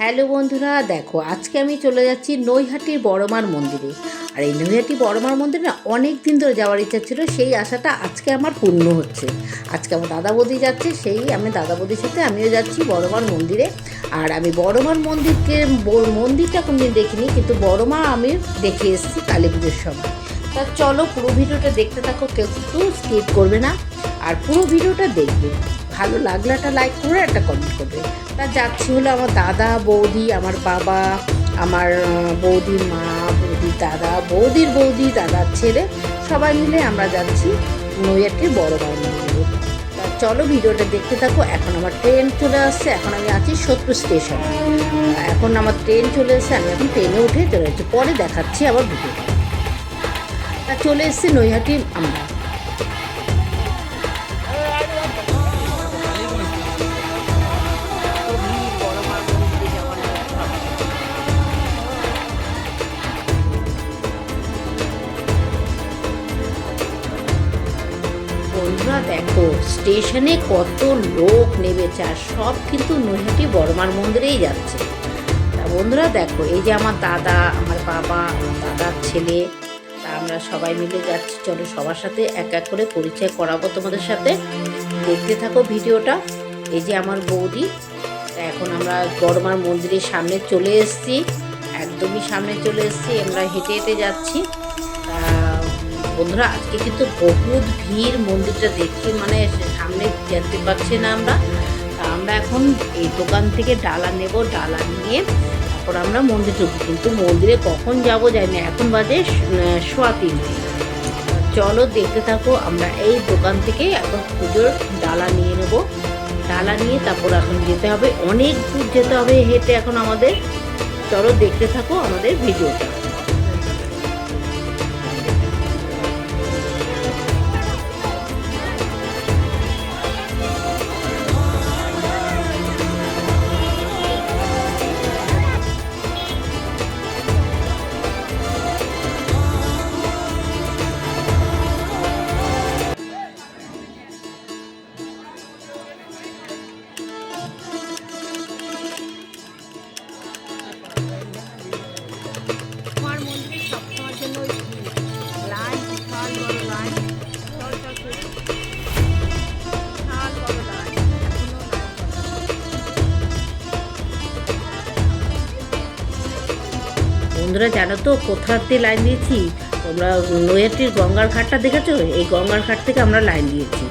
Hello বন্ধুরা, দেখো, আজকে আমি চলে যাচ্ছি নৈহাটির বড়মার মন্দিরে। আর এই নৈহাটি বড়মার মন্দিরে না অনেক দিন ধরে যাওয়ার ইচ্ছা ছিল, সেই আশাটা আজকে আমার পূর্ণ হচ্ছে। আজকে আমার দাদা বৌদি যাচ্ছে, সেই আমি দাদা বৌদির সাথে আমিও যাচ্ছি বড়মার মন্দিরে। আর আমি বড়মার মন্দিরকে মন্দিরটা কোনদিন দেখিনি, কিন্তু বড়মা আমি দেখে এসেছি কালী পুজোর সময়। তা চলো পুরো ভিডিওটা দেখতে থাকো, কেউ কিন্তু স্কিপ করবে না। আর পুরো ভিডিওটা দেখবে। ভালো লাগলে একটা লাইক করে একটা কমেন্ট করবে। তা যাচ্ছি হলো আমার দাদা, বৌদি, আমার বাবা, আমার বৌদির মা, বৌদির দাদা, বৌদির বৌদি, দাদার ছেলে, সবাই মিলে আমরা যাচ্ছি নৈয়াটির বড় বাবা মন্দিরে চলো ভিডিওটা দেখতে থাকো, এখন আমার ট্রেন চলে আসছে, এখন আমি আছি শত্রু স্টেশনে এখন আমার ট্রেন চলে এসেছে, আমি এখন ট্রেনে উঠে চলে যাচ্ছি, পরে দেখাচ্ছি আবার ভিডিওটা তা। চলে এসেছি নৈহাটি আমরা। স্টেশনে কত লোক নেমেছে আর সব কিন্তু নৈহাটি বর্মার মন্দিরেই যাচ্ছে। তা বন্ধুরা দেখো, এই যে আমার দাদা, আমার বাবা আমার দাদার ছেলে, তা আমরা সবাই মিলে যাচ্ছি। চলো সবার সাথে এক এক করে পরিচয় করাবো তোমাদের সাথে। দেখতে থাকো ভিডিওটা। এই যে আমার বৌদি এখন আমরা বড়মার মন্দিরের সামনে চলে এসেছি। একদমই সামনে চলে এসেছি, আমরা হেঁটে হেঁটে যাচ্ছি। বন্ধুরা, আজকে কিন্তু বহুত ভিড় মন্দিরটা দেখে মানে সামনে যেতে পারছি না আমরা আমরা এখন এই দোকান থেকে ডালা নেব, ডালা নিয়ে তারপর আমরা মন্দির ঢুকবো। কিন্তু মন্দিরে কখন যাব জানি না, এখন বাজে সোয়া চলো দেখতে থাকো, আমরা এই দোকান থেকে এখন পুজোর ডালা নিয়ে নেব। ডালা নিয়ে তারপর এখন যেতে হবে। অনেক দূর যেতে হবে হেঁটে এখন আমাদের। চলো দেখতে থাকো আমাদের ভিডিওটা। বন্ধুরা, জানো তো কোথার দিয়ে লাইন দিয়েছি? তোমরা নৈহাটির গঙ্গার ঘাটটা দেখেছ? এই গঙ্গার ঘাট থেকে আমরা লাইন দিয়েছি।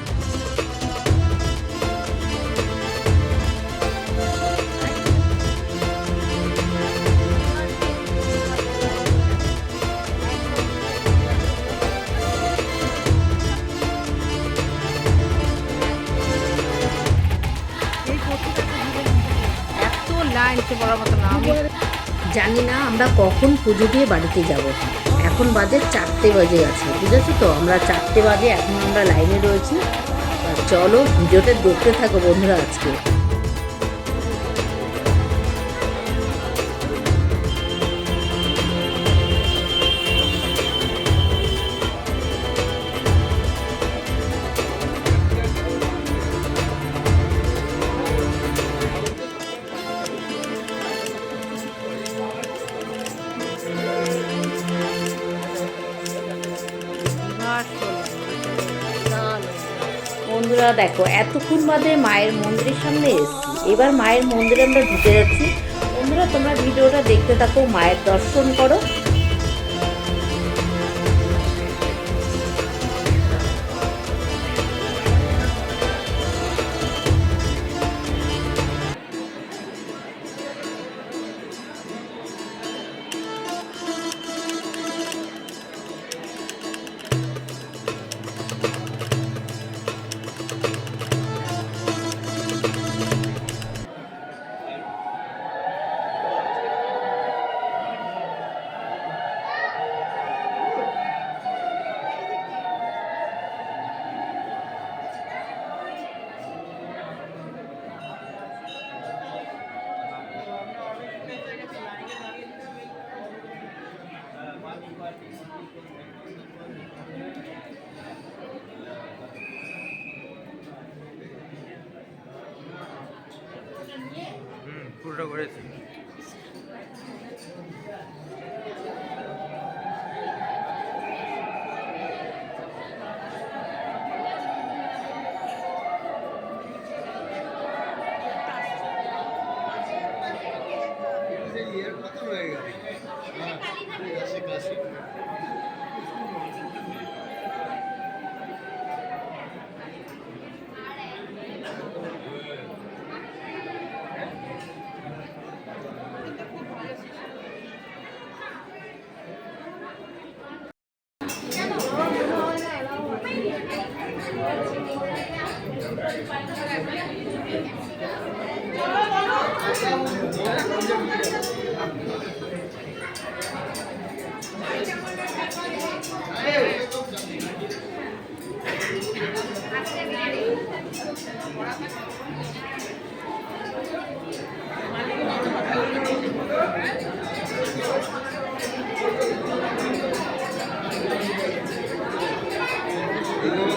এত লাইন সে বলার মতো না। জানি না আমরা কখন পুজো দিয়ে বাড়িতে যাব। এখন বাজে চারটে বাজে আছে, বুঝেছ তো? আমরা চারটে বাজে এখন আমরা লাইনে রয়েছি। চলো ভিডিওটা দেখতে থাকো বন্ধুরা আজকে। বন্ধুরা দেখো, এতক্ষণ বাদে মায়ের মন্দিরের সামনে এসেছি। এবার মায়ের মন্দিরে আমরা ঢুকে যাচ্ছি। বন্ধুরা, তোমরা ভিডিওটা দেখতে থাকো, মায়ের দর্শন করো। হুম পুরোটা করেছি।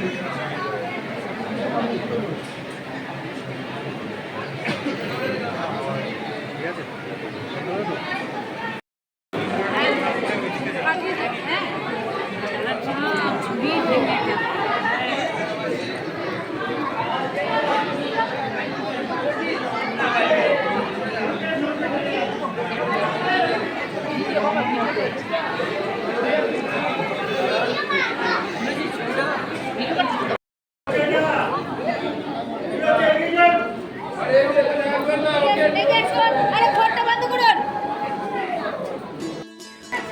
Thank you.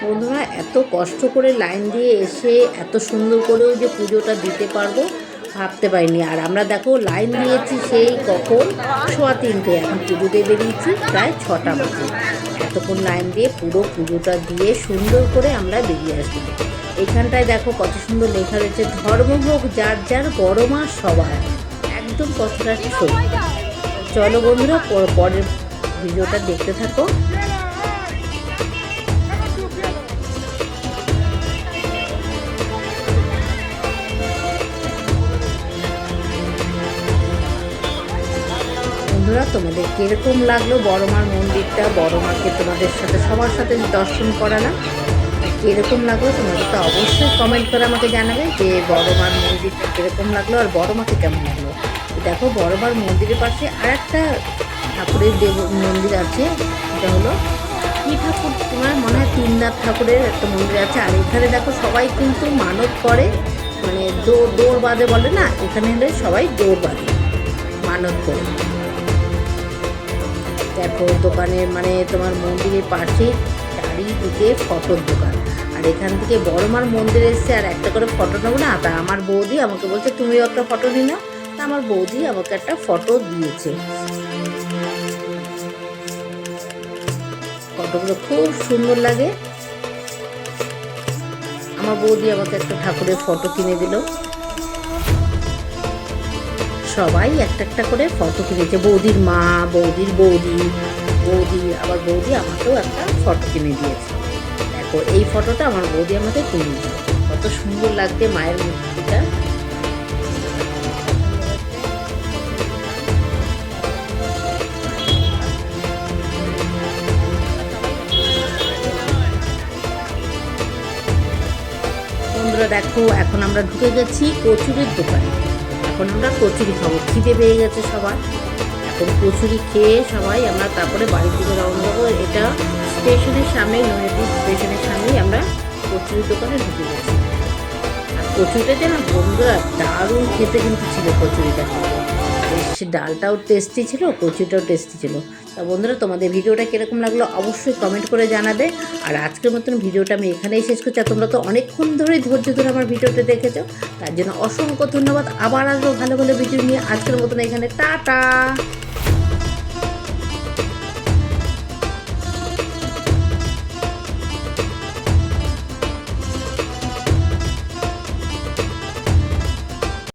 বন্ধুরা, এত কষ্ট করে লাইন দিয়ে এসে এত সুন্দর করেও যে পুজোটা দিতে পারব, ভাবতে পারিনি। আর আমরা দেখো, লাইন দিয়েছি সেই কখন? সোয়া তিনটে। এখন পুজোতে বেরিয়েছি প্রায় ছটা বাজে। এতক্ষণ লাইন দিয়ে পুরো পুজোটা দিয়ে সুন্দর করে আমরা বেরিয়ে আসি এখানটায় দেখো, কত সুন্দর লেখা রয়েছে ধর্ম হোক যার যার বড় মা সবার। একদম কথাটা ঠিক চলো বন্ধুরা পর- পরের ভিডিওটা দেখতে থাকো। বন্ধুরা, তোমাদের কীরকম লাগল বড় মার মন্দিরটা? বড় মাকে তোমাদের সাথে, সবার সাথে দর্শন করালাম। কীরকম লাগল তোমাদের তো অবশ্যই কমেন্ট করে আমাকে জানাবে যে বড় মার মন্দিরটা কীরকম লাগল আর বড় মাকে কেমন লাগল। দেখো বড় মার মন্দিরের পাশে আর একটা ঠাকুরের দেব, মন্দির আছে। এটা হলো কী ঠাকুর? তোমার মনে হয় তিননাথ ঠাকুরের একটা মন্দির আছে। আর এখানে দেখো, সবাই কিন্তু মানত করে। মানে দৌড় দৌড় বাঁধে বলে না? এখানে সবাই দৌড় বাঁধে, মানত করে। দেখো দোকানের মানে তোমার মন্দিরের পাশে চারিদিকে ফটোর দোকান। আর এখান থেকে বড়মার মন্দির এসছে আর একটা করে ফটো নেব না? তা আমার বৌদি আমাকে বলছে, তুমিও একটা ফটো নিয়ে নাও। তা আমার বৌদি আমাকে একটা ফটো দিয়েছে। ফটোগুলো খুব সুন্দর লাগে। আমার বৌদি আমাকে একটা ঠাকুরের ফটো কিনে দিল। সবাই একটা একটা করে ফটো কিনেছে বৌদির মা, বৌদির বৌদি বৌদি, আবার বৌদি আমাকেও একটা ফটো কিনে দিয়েছে। দেখো, এই ফটোটা আমার বৌদি আমাকে কিনে কত সুন্দর লাগছে মায়ের মূর্তিটা। বন্ধুরা দেখো, এখন আমরা ঢুকে গেছি কচুরির দোকানে। এখন আমরা কচুরি খাব খিদে পেয়ে গেছে সবার। এখন কচুরি খেয়ে সবাই আমরা তারপরে বাড়ির দিকে রওনা দেবো। এটা স্টেশনের সামনে নয়াটি স্টেশনের সামনেই আমরা কচুরি দোকানে ঢুকে গেছি। আর কচুরিটা যেন বন্ধুরা দারুণ খেতে কিন্তু ছিল কচুরিটা। সে ডালটাও টেস্টি ছিল, কচুটাও টেস্টি ছিল। তা বন্ধুরা, তোমাদের ভিডিওটা কীরকম লাগল অবশ্যই কমেন্ট করে জানাবে। আর আজকের মতন ভিডিওটা আমি এখানেই শেষ করছি। আর তোমরা তো অনেকক্ষণ ধরেই ধৈর্য ধরে আমার ভিডিওটা দেখেছ। তার জন্য অসংখ্য ধন্যবাদ। আবার আসব ভালো ভালো ভিডিও নিয়ে। আজকের মতন এখানে। টাটা!